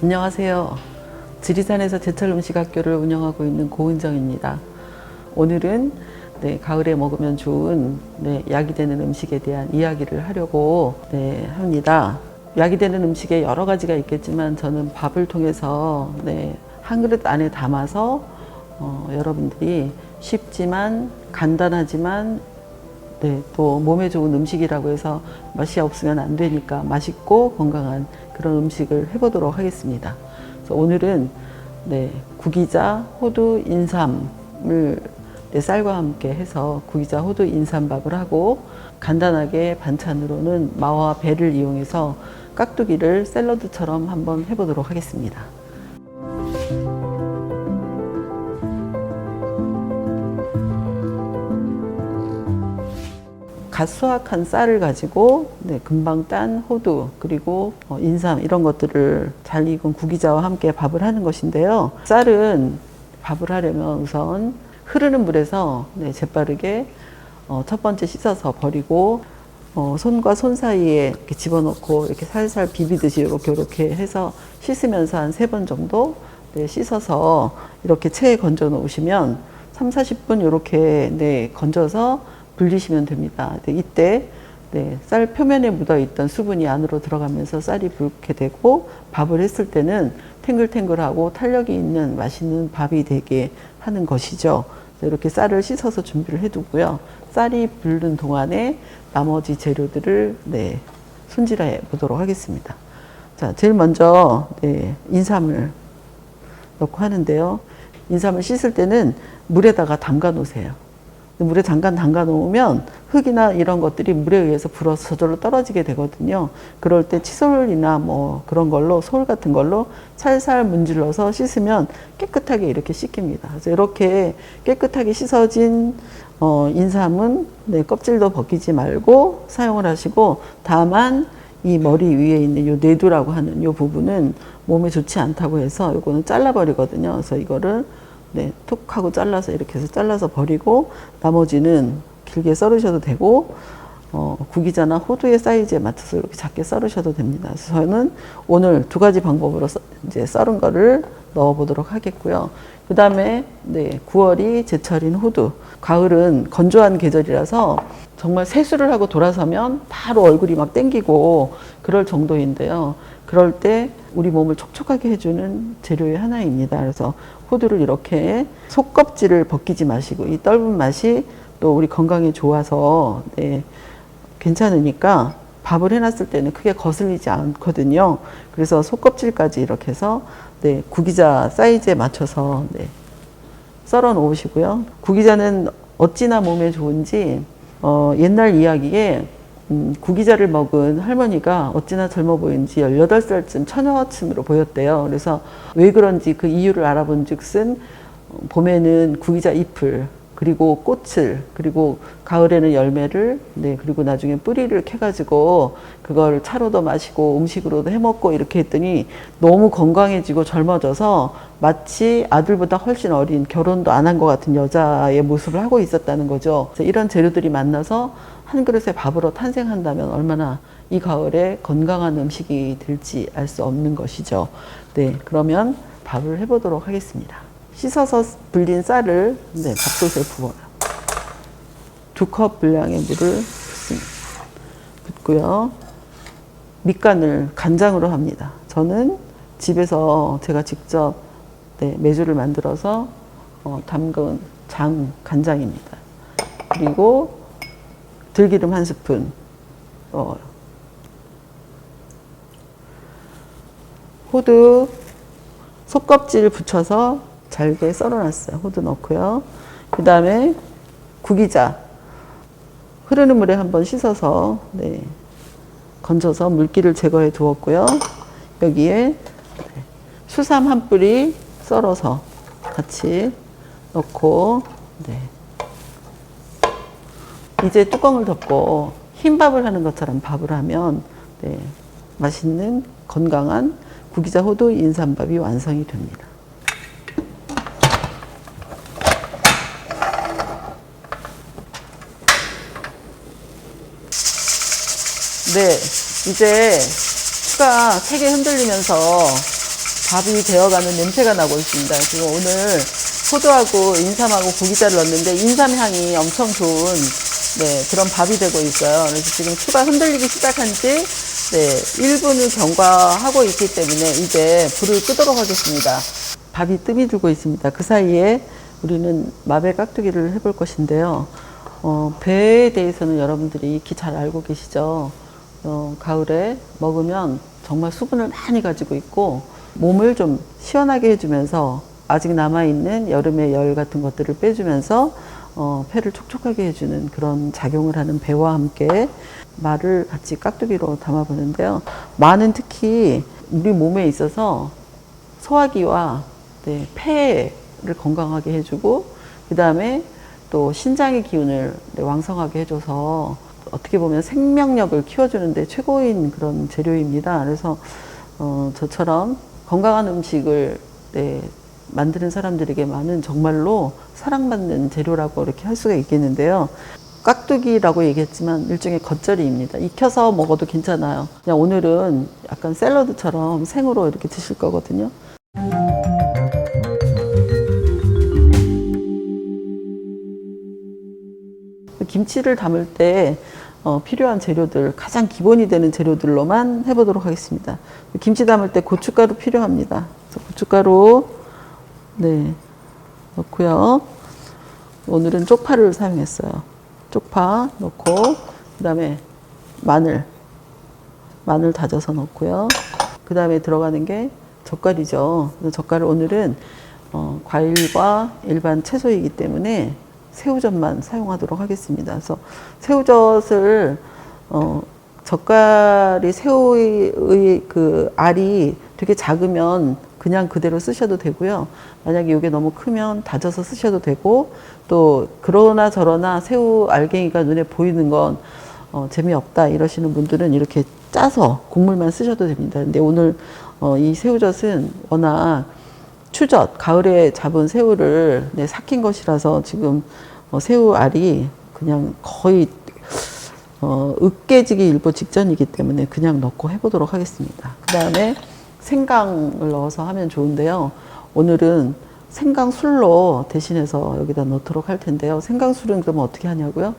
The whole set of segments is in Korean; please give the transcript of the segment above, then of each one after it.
안녕하세요. 지리산에서 제철 음식 학교를 운영하고 있는 고은정입니다. 오늘은 네, 가을에 먹으면 좋은 네, 약이 되는 음식에 대한 이야기를 하려고 네, 합니다. 약이 되는 음식에 여러 가지가 있겠지만 저는 밥을 통해서 네, 한 그릇 안에 담아서 어, 여러분들이 쉽지만 간단하지만 네, 또 몸에 좋은 음식이라고 해서 맛이 없으면 안 되니까 맛있고 건강한 그런 음식을 해보도록 하겠습니다. 그래서 오늘은 네, 구기자, 호두, 인삼을 네, 쌀과 함께 해서 구기자, 호두, 인삼밥을 하고 간단하게 반찬으로는 마와 배를 이용해서 깍두기를 샐러드처럼 한번 해보도록 하겠습니다. 갓 수확한 쌀을 가지고 네, 금방 딴 호두 그리고 어, 인삼 이런 것들을 잘 익은 구기자와 함께 밥을 하는 것인데요. 쌀은 밥을 하려면 우선 흐르는 물에서 네, 재빠르게 어, 첫 번째 씻어서 버리고 어, 손과 손 사이에 이렇게 집어넣고 이렇게 살살 비비듯이 이렇게 이렇게 해서 씻으면서 한 세 번 정도 네, 씻어서 이렇게 체에 건져 놓으시면 3, 40분 이렇게 네, 건져서 불리시면 됩니다. 네, 이때 네, 쌀 표면에 묻어 있던 수분이 안으로 들어가면서 쌀이 붉게 되고 밥을 했을 때는 탱글탱글하고 탄력이 있는 맛있는 밥이 되게 하는 것이죠. 이렇게 쌀을 씻어서 준비를 해두고요. 쌀이 불는 동안에 나머지 재료들을 네, 손질해 보도록 하겠습니다. 자, 제일 먼저 네, 인삼을 넣고 하는데요. 인삼을 씻을 때는 물에다가 담가 놓으세요. 물에 잠깐 담가 놓으면 흙이나 이런 것들이 물에 의해서 불어서 저절로 떨어지게 되거든요. 그럴 때 칫솔이나 뭐 그런 걸로 솔 같은 걸로 살살 문질러서 씻으면 깨끗하게 이렇게 씻깁니다. 그래서 이렇게 깨끗하게 씻어진 어, 인삼은 네, 껍질도 벗기지 말고 사용을 하시고 다만 이 머리 위에 있는 요 내두라고 하는 요 부분은 몸에 좋지 않다고 해서 요거는 잘라 버리거든요. 그래서 이거를 네, 톡 하고 잘라서 이렇게 해서 잘라서 버리고 나머지는 길게 썰으셔도 되고 어, 구기자나 호두의 사이즈에 맞춰서 이렇게 작게 썰으셔도 됩니다. 그래서 저는 오늘 두 가지 방법으로 써, 이제 썰은 거를 넣어 보도록 하겠고요. 그 다음에 네, 9월이 제철인 호두. 가을은 건조한 계절이라서 정말 세수를 하고 돌아서면 바로 얼굴이 막 땡기고 그럴 정도인데요. 그럴 때 우리 몸을 촉촉하게 해주는 재료의 하나입니다. 그래서 호두를 이렇게 속껍질을 벗기지 마시고 이 떫은 맛이 또 우리 건강에 좋아서 네, 괜찮으니까 밥을 해놨을 때는 크게 거슬리지 않거든요. 그래서 속껍질까지 이렇게 해서 네, 구기자 사이즈에 맞춰서 네, 썰어 놓으시고요. 구기자는 어찌나 몸에 좋은지 어, 옛날 이야기에 음, 구기자를 먹은 할머니가 어찌나 젊어 보이는지 18살쯤 처녀쯤으로 보였대요. 그래서 왜 그런지 그 이유를 알아본 즉슨 어, 봄에는 구기자 잎을 그리고 꽃을 그리고 가을에는 열매를 네 그리고 나중에 뿌리를 캐가지고 그걸 차로도 마시고 음식으로도 해먹고 이렇게 했더니 너무 건강해지고 젊어져서 마치 아들보다 훨씬 어린 결혼도 안 한 것 같은 여자의 모습을 하고 있었다는 거죠. 이런 재료들이 만나서 한 그릇의 밥으로 탄생한다면 얼마나 이 가을에 건강한 음식이 될지 알 수 없는 것이죠. 네, 그러면 밥을 해보도록 하겠습니다. 씻어서 불린 쌀을 네, 밥솥에 부어요. 두 컵 분량의 물을 붓습니다. 붓고요. 밑간을 간장으로 합니다. 저는 집에서 제가 직접 네, 메주를 만들어서 어, 담근 장 간장입니다. 그리고 들기름 한 스푼 넣어요. 호두 속껍질 붙여서 잘게 썰어놨어요. 호두 넣고요. 그 다음에 구기자 흐르는 물에 한번 씻어서 네, 건져서 물기를 제거해 두었고요. 여기에 네, 수삼 한 뿌리 썰어서 같이 넣고 네. 이제 뚜껑을 덮고 흰밥을 하는 것처럼 밥을 하면 네, 맛있는 건강한 구기자 호두 인삼밥이 완성이 됩니다. 네, 이제 추가 세게 흔들리면서 밥이 되어가는 냄새가 나고 있습니다. 지금 오늘 소주하고 인삼하고 고기자를 넣었는데 인삼 향이 엄청 좋은 네, 그런 밥이 되고 있어요. 그래서 지금 추가 흔들리기 시작한 지 네, 1분을 경과하고 있기 때문에 이제 불을 끄도록 하겠습니다. 밥이 뜸이 들고 있습니다. 그 사이에 우리는 마벨 깍두기를 해볼 것인데요. 어, 배에 대해서는 여러분들이 익히 잘 알고 계시죠. 어, 가을에 먹으면 정말 수분을 많이 가지고 있고 몸을 좀 시원하게 해주면서 아직 남아있는 여름의 열 같은 것들을 빼주면서 어, 폐를 촉촉하게 해주는 그런 작용을 하는 배와 함께 말을 같이 깍두기로 담아보는데요. 마는 특히 우리 몸에 있어서 소화기와 네, 폐를 건강하게 해주고 그 다음에 또 신장의 기운을 네, 왕성하게 해줘서 어떻게 보면 생명력을 키워주는데 최고인 그런 재료입니다. 그래서 어, 저처럼 건강한 음식을 네, 만드는 사람들에게만은 정말로 사랑받는 재료라고 이렇게 할 수가 있겠는데요. 깍두기라고 얘기했지만 일종의 겉절이입니다. 익혀서 먹어도 괜찮아요. 그냥 오늘은 약간 샐러드처럼 생으로 이렇게 드실 거거든요. 김치를 담을 때 어, 필요한 재료들 가장 기본이 되는 재료들로만 해보도록 하겠습니다. 김치 담을 때 고춧가루 필요합니다. 고춧가루 네 넣고요. 오늘은 쪽파를 사용했어요. 쪽파 넣고 그다음에 마늘 마늘 다져서 넣고요. 그다음에 들어가는 게 젓갈이죠. 젓갈을 오늘은 어, 과일과 일반 채소이기 때문에 새우젓만 사용하도록 하겠습니다. 그래서 새우젓을 어, 젓갈이 새우의 그 알이 되게 작으면 그냥 그대로 쓰셔도 되고요. 만약에 이게 너무 크면 다져서 쓰셔도 되고 또 그러나 저러나 새우 알갱이가 눈에 보이는 건 어, 재미없다 이러시는 분들은 이렇게 짜서 국물만 쓰셔도 됩니다. 근데 오늘 어, 이 새우젓은 워낙 추젓 가을에 잡은 새우를 네, 삭힌 것이라서 지금 어, 새우 알이 그냥 거의 어, 으깨지기 일보 직전이기 때문에 그냥 넣고 해보도록 하겠습니다. 그 다음에 생강을 넣어서 하면 좋은데요. 오늘은 생강술로 대신해서 여기다 넣도록 할 텐데요. 생강술은 그러면 어떻게 하냐고요?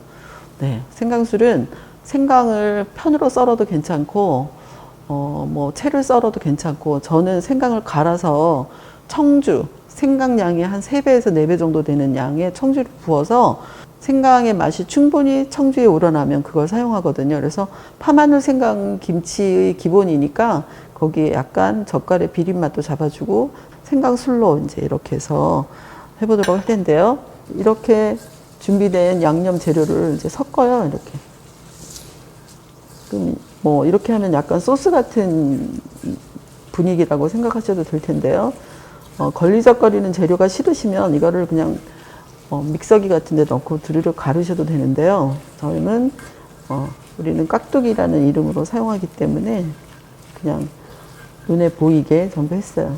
네, 생강술은 생강을 편으로 썰어도 괜찮고, 어, 뭐, 채를 썰어도 괜찮고, 저는 생강을 갈아서 청주, 생강량의 한 3배에서 4배 정도 되는 양의 청주를 부어서 생강의 맛이 충분히 청주에 우러나면 그걸 사용하거든요. 그래서 파마늘 생강 김치의 기본이니까 거기에 약간 젓갈의 비린 맛도 잡아주고 생강술로 이제 이렇게 해서 해보도록 할 텐데요. 이렇게 준비된 양념 재료를 이제 섞어요. 이렇게. 그럼 뭐 이렇게 하면 약간 소스 같은 분위기라고 생각하셔도 될 텐데요. 어, 걸리적거리는 재료가 싫으시면 이거를 그냥 어, 믹서기 같은 데 넣고 두루룩 가르셔도 되는데요. 저희는 어, 우리는 깍두기라는 이름으로 사용하기 때문에 그냥 눈에 보이게 전부 했어요.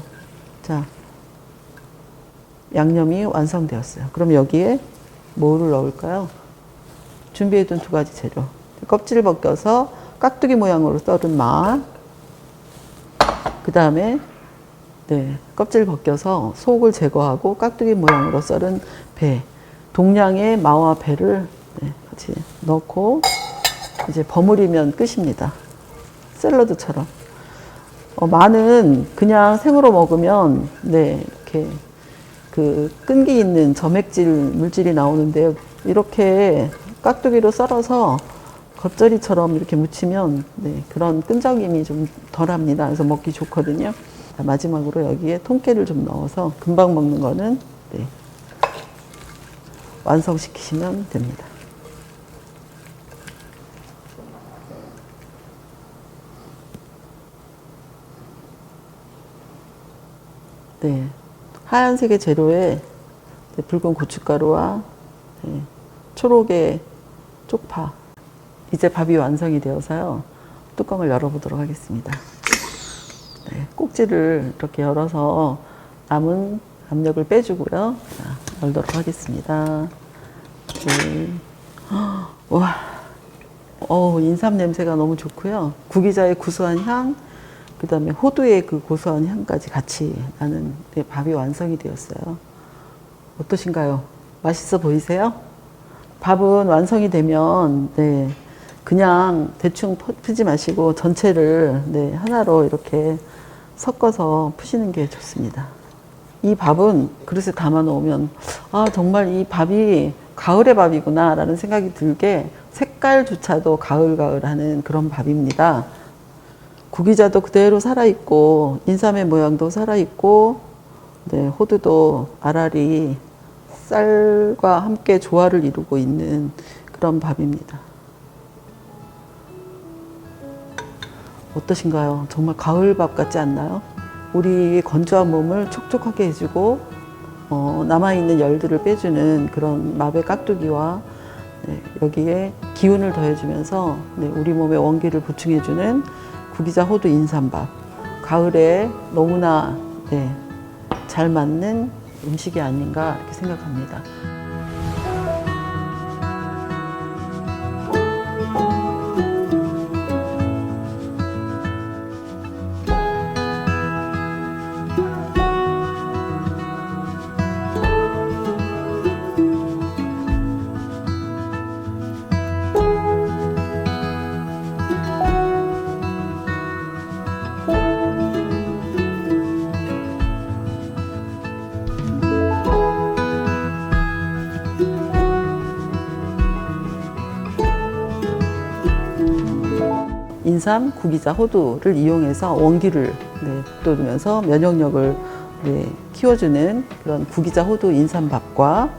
자, 양념이 완성되었어요. 그럼 여기에 뭐를 넣을까요? 준비해둔 두 가지 재료. 껍질 벗겨서 깍두기 모양으로 썰은 마. 그 다음에 네, 껍질 벗겨서 속을 제거하고 깍두기 모양으로 썰은 배. 동량의 마와 배를 네, 같이 넣고 이제 버무리면 끝입니다. 샐러드처럼. 어, 마는 그냥 생으로 먹으면 네, 이렇게 그 끈기 있는 점액질 물질이 나오는데요. 이렇게 깍두기로 썰어서 겉절이처럼 이렇게 무치면 네, 그런 끈적임이 좀 덜합니다. 그래서 먹기 좋거든요. 자, 마지막으로 여기에 통깨를 좀 넣어서 금방 먹는 거는 네, 완성시키시면 됩니다. 네, 하얀색의 재료에 네, 붉은 고춧가루와 네, 초록의 쪽파. 이제 밥이 완성이 되어서요. 뚜껑을 열어보도록 하겠습니다. 네, 꼭지를 이렇게 열어서 남은 압력을 빼주고요. 자, 열도록 하겠습니다. 둘, 와, 어 인삼 냄새가 너무 좋고요. 구기자의 구수한 향, 그 다음에 호두의 그 고소한 향까지 같이 나는 네, 밥이 완성이 되었어요. 어떠신가요? 맛있어 보이세요? 밥은 완성이 되면 네, 그냥 대충 퍼- 푸지 마시고 전체를 네, 하나로 이렇게 섞어서 푸시는 게 좋습니다. 이 밥은 그릇에 담아 놓으면 아 정말 이 밥이 가을의 밥이구나 라는 생각이 들게 색깔조차도 가을가을하는 그런 밥입니다. 구기자도 그대로 살아 있고 인삼의 모양도 살아 있고 네, 호두도 알알이 쌀과 함께 조화를 이루고 있는 그런 밥입니다. 어떠신가요? 정말 가을밥 같지 않나요? 우리 건조한 몸을 촉촉하게 해주고 어, 남아있는 열들을 빼주는 그런 마의 깍두기와 네, 여기에 기운을 더해주면서 네, 우리 몸의 원기를 보충해주는 구기자 호두 인삼밥 가을에 너무나 네, 잘 맞는 음식이 아닌가 이렇게 생각합니다. 인삼, 구기자, 호두를 이용해서 원기를 네, 북돋으면서 면역력을 네, 키워주는 그런 구기자, 호두, 인삼밥과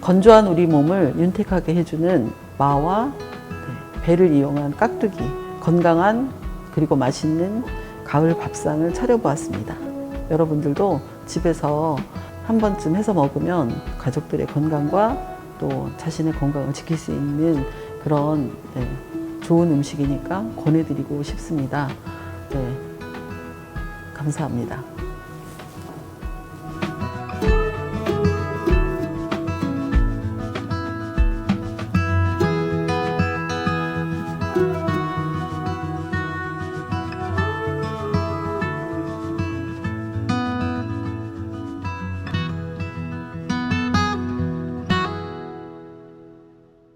건조한 우리 몸을 윤택하게 해주는 마와 네, 배를 이용한 깍두기, 건강한 그리고 맛있는 가을 밥상을 차려보았습니다. 여러분들도 집에서 한 번쯤 해서 먹으면 가족들의 건강과 또 자신의 건강을 지킬 수 있는 그런 네, 좋은 음식이니까 권해드리고 싶습니다. 네, 감사합니다.